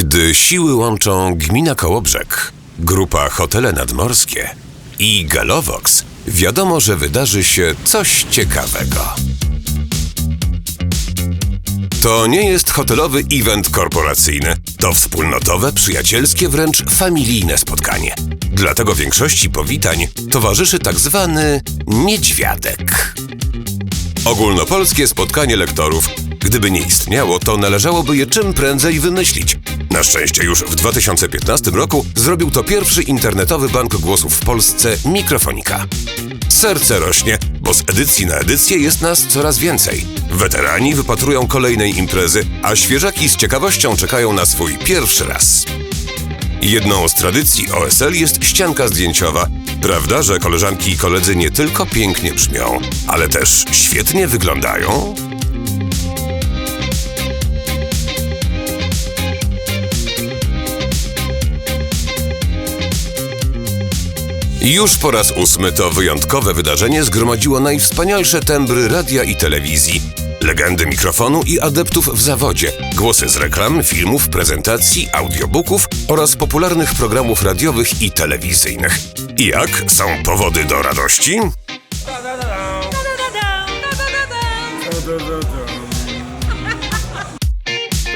Gdy siły łączą Gmina Kołobrzeg, Grupa Hotele Nadmorskie i Galovox, wiadomo, że wydarzy się coś ciekawego. To nie jest hotelowy event korporacyjny. To wspólnotowe, przyjacielskie, wręcz familijne spotkanie. Dlatego większości powitań towarzyszy tak zwany niedźwiadek. Ogólnopolskie spotkanie lektorów. Gdyby nie istniało, to należałoby je czym prędzej wymyślić. Na szczęście już w 2015 roku zrobił to pierwszy internetowy bank głosów w Polsce Mikrofonika. Serce rośnie, bo z edycji na edycję jest nas coraz więcej. Weterani wypatrują kolejnej imprezy, a świeżaki z ciekawością czekają na swój pierwszy raz. Jedną z tradycji OSL jest ścianka zdjęciowa. Prawda, że koleżanki i koledzy nie tylko pięknie brzmią, ale też świetnie wyglądają? Już po raz ósmy to wyjątkowe wydarzenie zgromadziło najwspanialsze tembry radia i telewizji. Legendy mikrofonu i adeptów w zawodzie, głosy z reklam, filmów, prezentacji, audiobooków oraz popularnych programów radiowych i telewizyjnych. Jak? Są powody do radości?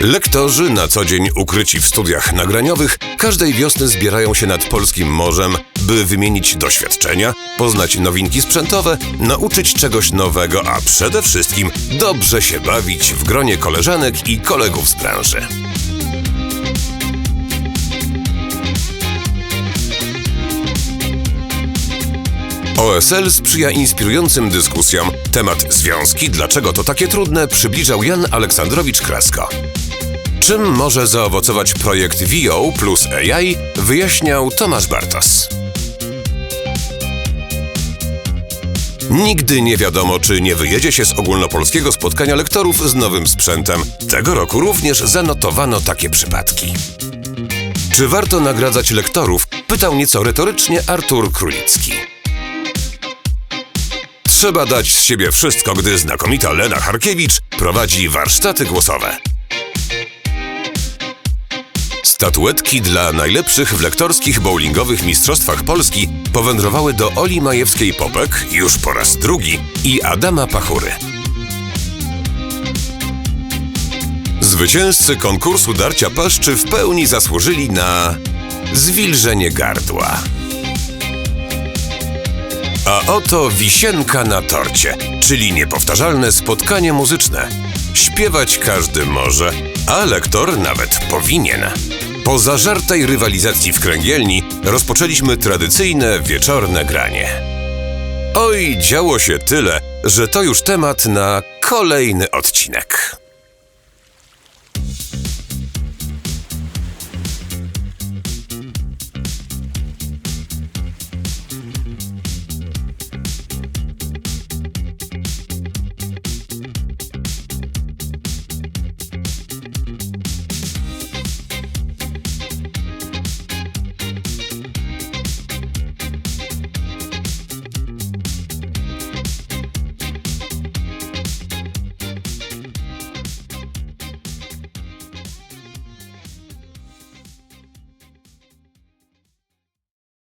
Lektorzy, na co dzień ukryci w studiach nagraniowych, każdej wiosny zbierają się nad polskim morzem, by wymienić doświadczenia, poznać nowinki sprzętowe, nauczyć czegoś nowego, a przede wszystkim dobrze się bawić w gronie koleżanek i kolegów z branży. OSL sprzyja inspirującym dyskusjom. Temat związki, dlaczego to takie trudne, przybliżał Jan Aleksandrowicz Krasko. Czym może zaowocować projekt VO plus AI, wyjaśniał Tomasz Bartos. Nigdy nie wiadomo, czy nie wyjedzie się z ogólnopolskiego spotkania lektorów z nowym sprzętem. Tego roku również zanotowano takie przypadki. Czy warto nagradzać lektorów? Pytał nieco retorycznie Artur Królicki. Trzeba dać z siebie wszystko, gdy znakomita Lena Harkiewicz prowadzi warsztaty głosowe. Statuetki dla najlepszych w lektorskich bowlingowych mistrzostwach Polski powędrowały do Oli Majewskiej-Popek już po raz drugi i Adama Pachury. Zwycięzcy konkursu darcia paszczy w pełni zasłużyli na zwilżenie gardła. A oto wisienka na torcie, czyli niepowtarzalne spotkanie muzyczne. Śpiewać każdy może, a lektor nawet powinien. Po zażartej rywalizacji w kręgielni rozpoczęliśmy tradycyjne wieczorne granie. Oj, działo się tyle, że to już temat na kolejny odcinek.